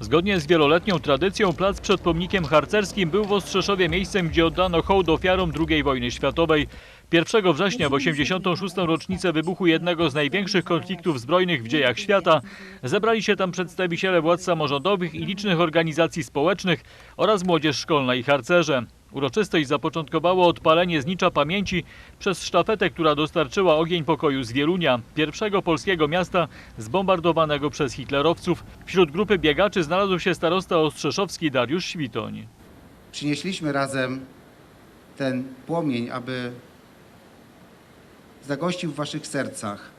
Zgodnie z wieloletnią tradycją plac przed pomnikiem harcerskim był w Ostrzeszowie miejscem, gdzie oddano hołd ofiarom II wojny światowej. 1 września w 86. rocznicę wybuchu jednego z największych konfliktów zbrojnych w dziejach świata zebrali się tam przedstawiciele władz samorządowych i licznych organizacji społecznych oraz młodzież szkolna i harcerze. Uroczystość zapoczątkowało odpalenie znicza pamięci przez sztafetę, która dostarczyła ogień pokoju z Wielunia, pierwszego polskiego miasta zbombardowanego przez hitlerowców. Wśród grupy biegaczy znalazł się starosta ostrzeszowski Dariusz Świtoń. Przynieśliśmy razem ten płomień, aby zagościł w waszych sercach,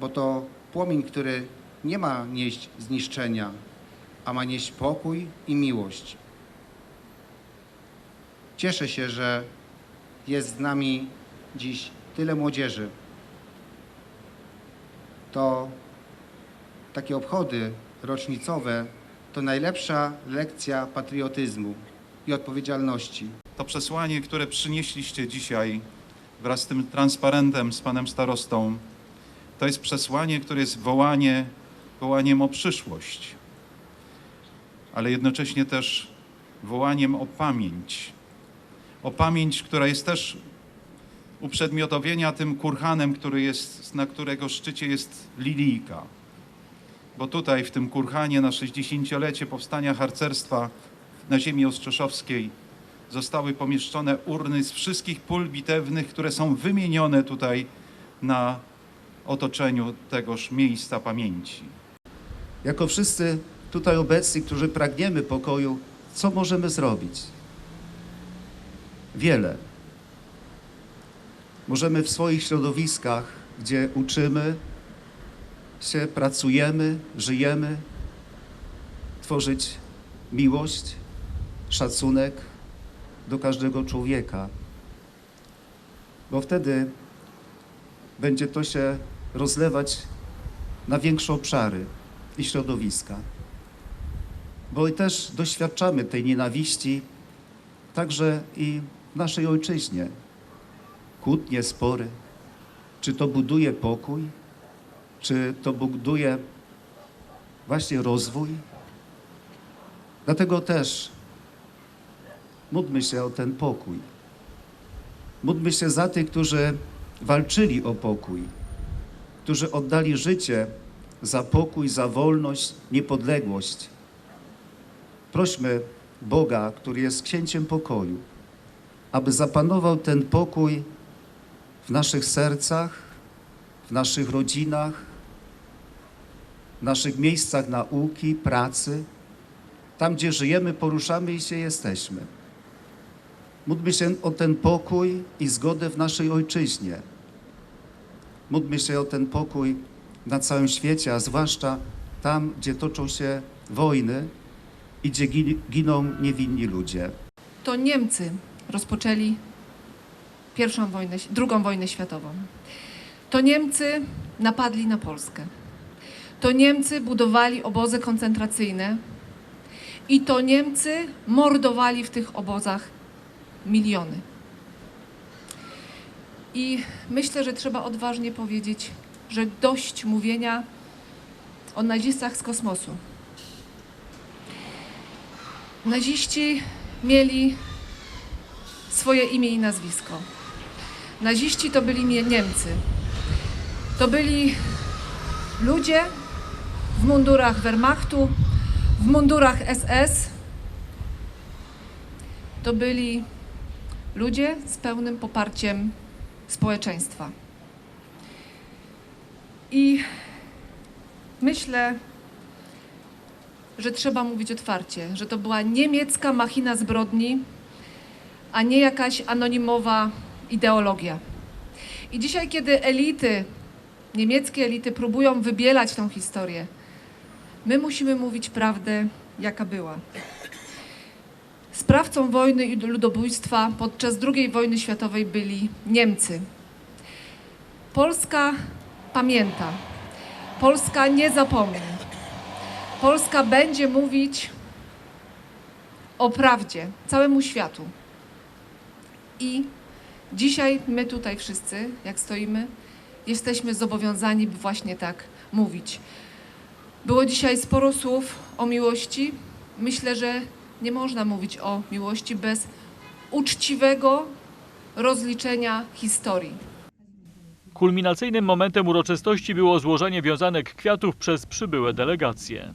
bo to płomień, który nie ma nieść zniszczenia, a ma nieść pokój i miłość. Cieszę się, że jest z nami dziś tyle młodzieży. To takie obchody rocznicowe to najlepsza lekcja patriotyzmu i odpowiedzialności. To przesłanie, które przynieśliście dzisiaj wraz z tym transparentem z panem starostą, to jest przesłanie, które jest wołanie, wołaniem o przyszłość, ale jednocześnie też wołaniem o pamięć. O pamięć, która jest też uprzedmiotowienia tym kurhanem, który jest, na którego szczycie jest lilijka. Bo tutaj w tym kurhanie na 60-lecie powstania harcerstwa na ziemi ostrzeszowskiej zostały pomieszczone urny z wszystkich pól bitewnych, które są wymienione tutaj na otoczeniu tegoż miejsca pamięci. Jako wszyscy tutaj obecni, którzy pragniemy pokoju, co możemy zrobić? Wiele. Możemy w swoich środowiskach, gdzie uczymy się, pracujemy, żyjemy, tworzyć miłość, szacunek do każdego człowieka. Bo wtedy będzie to się rozlewać na większe obszary i środowiska. Bo też doświadczamy tej nienawiści także i w naszej ojczyźnie. Kłótnie, spory. Czy to buduje pokój? Czy to buduje właśnie rozwój? Dlatego też módlmy się o ten pokój. Módlmy się za tych, którzy walczyli o pokój, którzy oddali życie za pokój, za wolność, niepodległość. Prośmy Boga, który jest księciem pokoju, aby zapanował ten pokój w naszych sercach, w naszych rodzinach, w naszych miejscach nauki, pracy, tam gdzie żyjemy, poruszamy i się jesteśmy. Módlmy się o ten pokój i zgodę w naszej ojczyźnie. Módlmy się o ten pokój na całym świecie, a zwłaszcza tam, gdzie toczą się wojny i gdzie gin- giną niewinni ludzie. to Niemcy rozpoczęli pierwszą wojnę, drugą wojnę światową. To Niemcy napadli na Polskę. To Niemcy budowali obozy koncentracyjne i to Niemcy mordowali w tych obozach miliony. I myślę, że trzeba odważnie powiedzieć, że dość mówienia o nazistach z kosmosu. Naziści mieli swoje imię i nazwisko. Naziści to byli nie Niemcy. To byli ludzie w mundurach Wehrmachtu, w mundurach SS. To byli ludzie z pełnym poparciem społeczeństwa. I myślę, że trzeba mówić otwarcie, że to była niemiecka machina zbrodni, a nie jakaś anonimowa ideologia. I dzisiaj, kiedy elity, niemieckie elity próbują wybielać tą historię, my musimy mówić prawdę, jaka była. Sprawcą wojny i ludobójstwa podczas II wojny światowej byli Niemcy. Polska pamięta. Polska nie zapomni. Polska będzie mówić o prawdzie całemu światu. I dzisiaj my tutaj wszyscy, jak stoimy, jesteśmy zobowiązani, by właśnie tak mówić. Było dzisiaj sporo słów o miłości. Myślę, że nie można mówić o miłości bez uczciwego rozliczenia historii. Kulminacyjnym momentem uroczystości było złożenie wiązanek kwiatów przez przybyłe delegacje.